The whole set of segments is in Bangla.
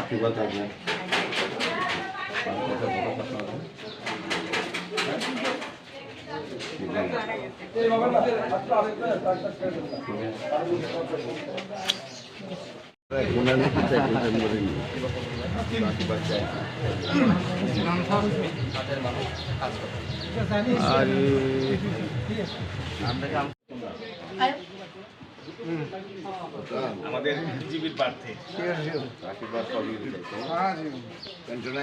আশীর্বাদ থাকবে আমাদের জীবিত প্রার্থী আশীর্বাদ সবই দিতে টেনশনে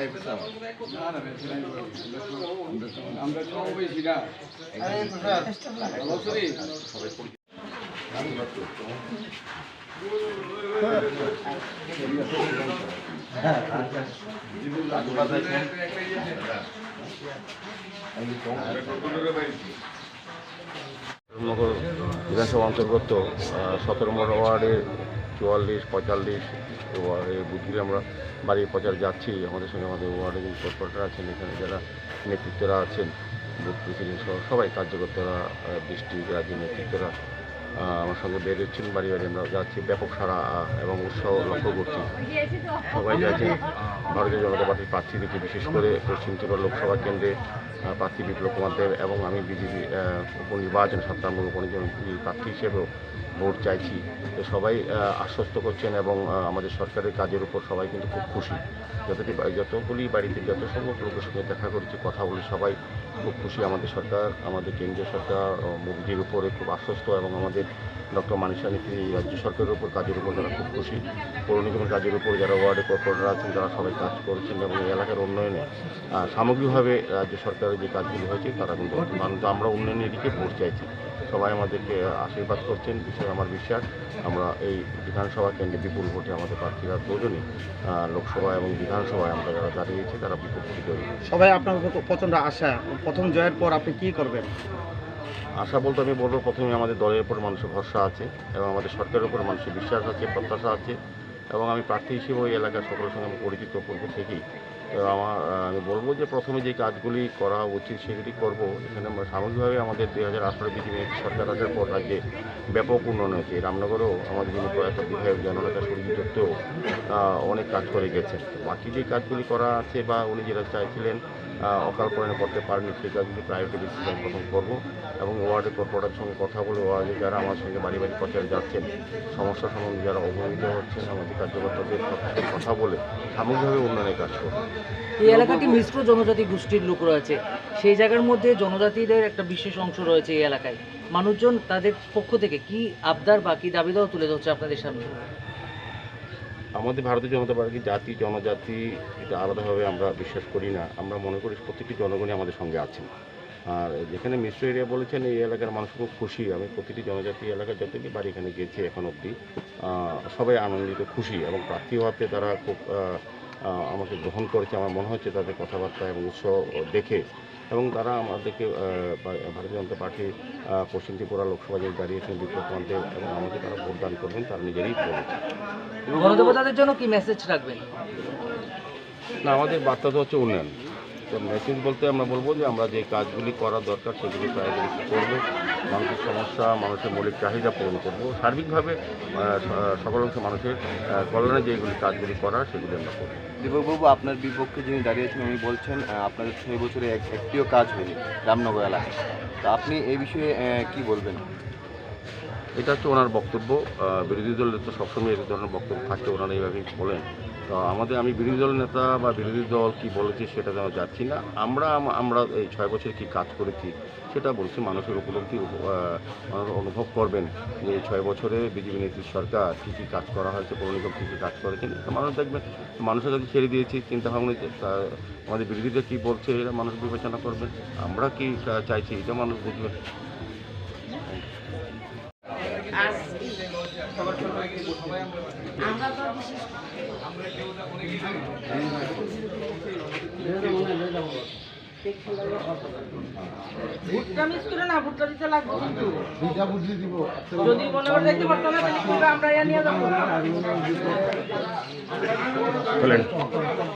বিধানসভা অন্তর্গত সতেরো নম্বর ওয়ার্ডের চুয়াল্লিশ, পঁয়তাল্লিশ ওয়ার্ডে বুথগুলি আমরা বাড়ির প্রচার যাচ্ছি। আমাদের সঙ্গে আমাদের ওয়ার্ডে যিনি কর্পোরেটর আছেন, এখানে যারা নেতৃত্বরা আছেন, বুথ প্রেসিডেন্ট সহ সবাই, কার্যকর্তারা ডিস্ট্রিক্ট রাজ্যের নেতৃত্বরা আমার সঙ্গে বেরোচ্ছেন বাড়ি বাড়ি আমরা যাচ্ছি, ব্যাপক সারা এবং উৎসাহ লক্ষ্য করছি। সবাই চাইছেন ভারতীয় জনতা পার্টির প্রার্থীদেরকে বিশেষ করে পশ্চিম ত্রিপুরা লোকসভা কেন্দ্রে প্রার্থী বিপ্লব কুমার দেব এবং আমি বিজেপি উপনির্বাচন সাত নম্বর উপনির্বাচন প্রার্থী হিসেবেও ভোট চাইছি। তো সবাই আশ্বস্ত করছেন এবং আমাদের সরকারের কাজের উপর সবাই কিন্তু খুব খুশি। যতটি যতগুলি বাড়িতে যত সংখ্যক লোকের সঙ্গে দেখা করেছি, কথা বলি সবাই খুব খুশি আমাদের সরকার, আমাদের কেন্দ্রীয় সরকার মোদিজির উপরে খুব আশ্বস্ত এবং আমাদের ডক্টর মানিসা নীতি রাজ্য সরকারের উপর, কাজের উপর যারা খুব খুশি। পৌর নিগমের কাজের উপর যারা ওয়ার্ডে কর্পোরেটর আছেন, তারা সবাই কাজ করছেন এবং এই এলাকার উন্নয়নে সামগ্রিকভাবে রাজ্য সরকারের যে কাজগুলো হয়েছে, তারা কিন্তু আমরা উন্নয়নের দিকে চাইছি। সবাই আমাদেরকে আশীর্বাদ করছেন বিষয়ে আমার বিশ্বাস। আমরা এই বিধানসভা কেন্দ্রে বিপুল ভোটে আমাদের প্রার্থীরা দুজনই লোকসভা এবং বিধানসভায় আমরা যারা দাঁড়িয়েছি তারা বিপুল বিজয়ী সবাই আপনার প্রচণ্ড প্রচণ্ড আশা। প্রথম জয়ের পর আপনি কি করবেন? আশা বলতে আমি বলব প্রথমে আমাদের দলের উপর মানুষের ভরসা আছে এবং আমাদের সরকারের উপর মানুষের বিশ্বাস আছে প্রত্যাশা আছে। এবং আমি প্রার্থী হিসেবে ওই এলাকার সকলের সঙ্গে আমি পরিচিত পূর্ব থেকেই। আমার আমি বলব যে প্রথমে যে কাজগুলি করা উচিত সেগুলি করব, এখানে সামগ্রিকভাবে আমাদের দুই হাজার আঠারো বিজেপি সরকার আসার পর রাজ্যে ব্যাপক উন্নয়ন হয়েছে। রামনগরেও আমাদের যিনি প্রয়াত বিধায়ক জননেতা সূর্য দত্তও অনেক কাজ করে গেছেন। বাকি যে কাজগুলি করা আছে বা উনি যেটা চাইছিলেন অকাল পরিণে করতে পারেনি সেই কাজগুলি প্রায়োরিটি বেসিসে আমি প্রথম করব এবং ওয়ার্ডের কর্পোরেটের সঙ্গে কথা বলে ওয়ার্ডে যারা আমার সঙ্গে বাড়ি বাড়ি প্রচারে যাচ্ছেন, সমস্যা সম্বন্ধে যারা অবহিত হচ্ছেন আমাদের কার্যকর্তাদের কথা বলে সামগ্রিকভাবে উন্নয়নের কাজ করব। এই এলাকাটি মিশ্র জনজাতি গোষ্ঠীর লোক রয়েছে। সেই জায়গার মধ্যে জনজাতিদের একটা বিশেষ অংশ রয়েছে এই এলাকায়। মানুষজন তাদের পক্ষ থেকে কি আবদার বা কি দাবি দেওয়া তুলে ধরছে আপনাদের সামনে? আমাদের ভারতীয় জনতা পার্টি জাতি, জনজাতি, এটা আলাদাভাবে আমরা বিশ্বাস করি না। আমরা মনে করি প্রত্যেকটি জনগণই আমাদের সঙ্গে আছেন। আর যেখানে মিশ্র এরিয়া বলেছেন, এই এলাকার মানুষ খুব খুশি। আমি প্রতিটি জনজাতি এলাকার যতটি বাড়ি এখানে গেছি এখন অবধি সবাই আনন্দিত, খুশি এবং প্রার্থী হওয়াতে তারা খুব আমাকে গ্রহণ করেছে আমার মনে হচ্ছে তাদের কথাবার্তা এবং উৎসাহ দেখে। এবং তারা আমাদেরকে ভারতীয় জনতা পার্টির পশ্চিম ত্রিপুরা লোকসভা যে দাঁড়িয়েছেন বিপ্লব এবং আমাকে তারা ভোটদান করবেন তারা নিজেরই বলেছে। গণদেবতাদের জন্য কি মেসেজ রাখবেন? না আমাদের বার্তা তো হচ্ছে উন্নয়ন। তো মেসেজ বলতে আমরা বলব যে আমরা যে কাজগুলি করা দরকার সেগুলি প্রায়োরিটি করব। মানুষের সমস্যা মানুষের মৌলিক চাহিদা পূরণ করব। সার্বিকভাবে সকল অংশ মানুষের কল্যাণে যেগুলি কাজগুলি করা সেগুলি আমরা করব। দীপকবাবু আপনার বিপক্ষে যিনি দাঁড়িয়েছেন উনি বলছেন আপনাদের ছয় বছরে এক একটিও কাজ হয়নি রামনগর এলাকায়। তা আপনি এই বিষয়ে কি বলবেন? এটা হচ্ছে ওনার বক্তব্য। বিরোধী দলের তো সবসময় এই ধরনের বক্তব্য থাকে ওনারা এইভাবেই বলেন। তো আমাদের আমি বিরোধী দল নেতা বা বিরোধী দল কি বলেছে সেটা যেন যাচ্ছি না। আমরা আমরা এই ছয় বছর কি কাজ করেছি সেটা বলছি মানুষের উপলব্ধি অনুভব করবেন যে ছয় বছরে বিজেপি নেত্রীর সরকার কী কী কাজ করা হয়েছে পৌর নিগম কী কী কাজ করেছেন মানুষ দেখবেন। মানুষের কাছে ছেড়ে দিয়েছি চিন্তা ভাবনা যে, তা- আমাদের বিরোধীরা কী বলছে এটা মানুষ বিবেচনা করবেন। আমরা কি চাইছি এটা মানুষ বুঝবে। ভুট্টা মিস করে না ভুট্টা দিতে লাগবে কিন্তু। যদি মনে করে দেখতে পারতো না তাহলে কীভাবে? আমরা ইয়া নিয়ে যাব। বলেন।